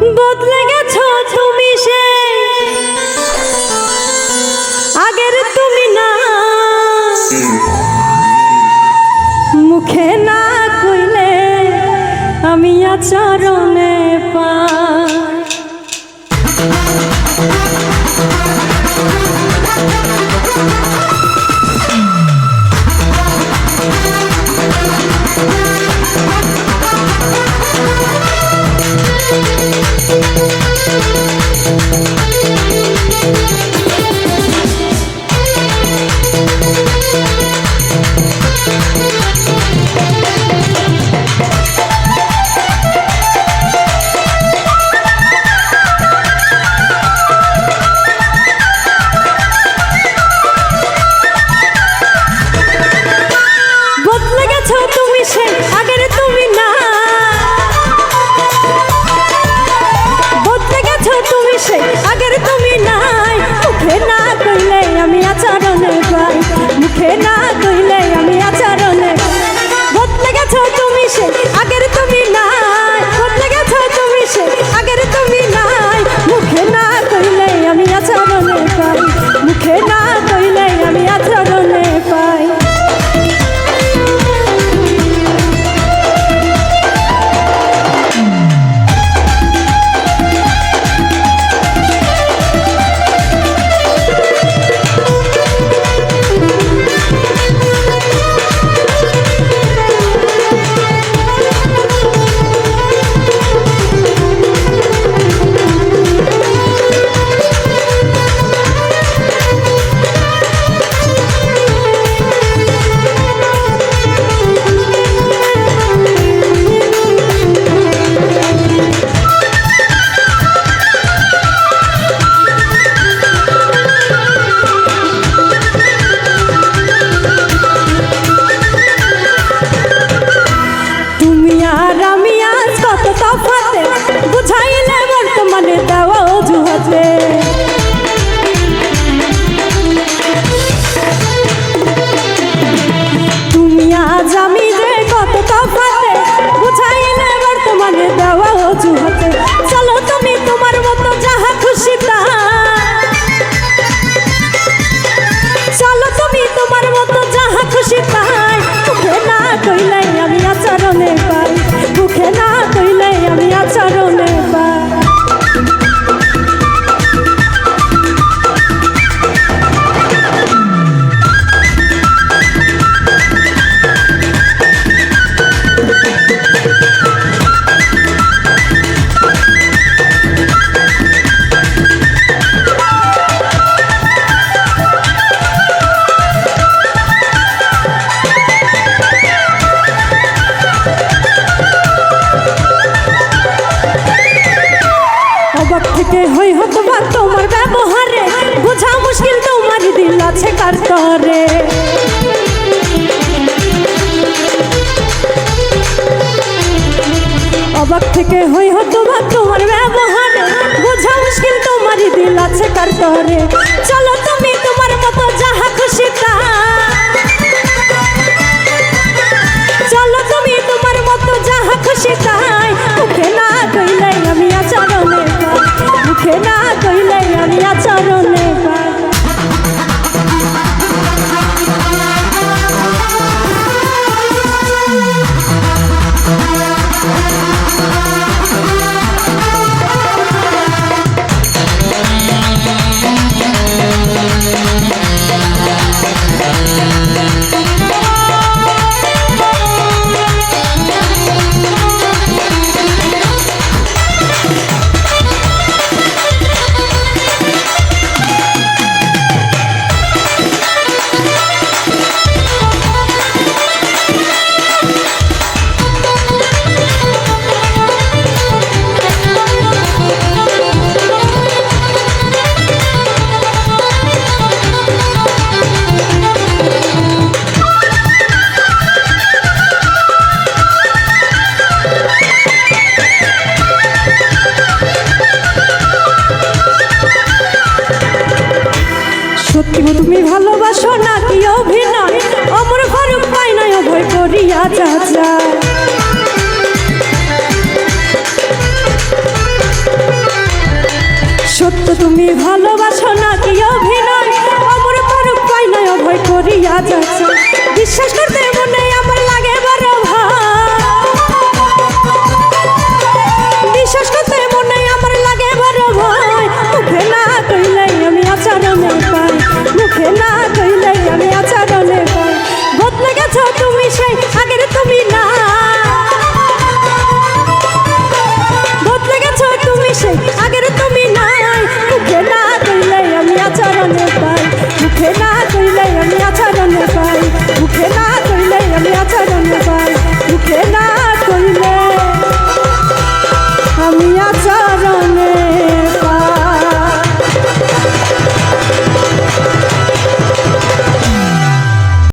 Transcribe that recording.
বদলে গেছো তুমি সে। আগের তুমি না। মুখে না কইলে আমি আচরণে পা বোবা তোমার ব্যবহারে বোঝা মুশকিল, তোমার দিল আছে কার তরে। অবাক থেকে হই হতো বা তোমার ব্যবহারে বোঝা মুশকিল, তোমার দিল আছে কার তরে। চলো তুমি তোমার মতো যাহা খুশি তা। চলো তুমি তোমার মতো যাহা খুশি তা। তুমি ভালোবাসো নাকি অভিনয়? অমর ঘর পাই নাই অভয় করিয়া চাচা সত্য, তুমি ভালোবাসো নাকি অভিনয়? অমর ঘর পাই নাই অভয় করিয়া যা বিশ্বাস করতে Elena.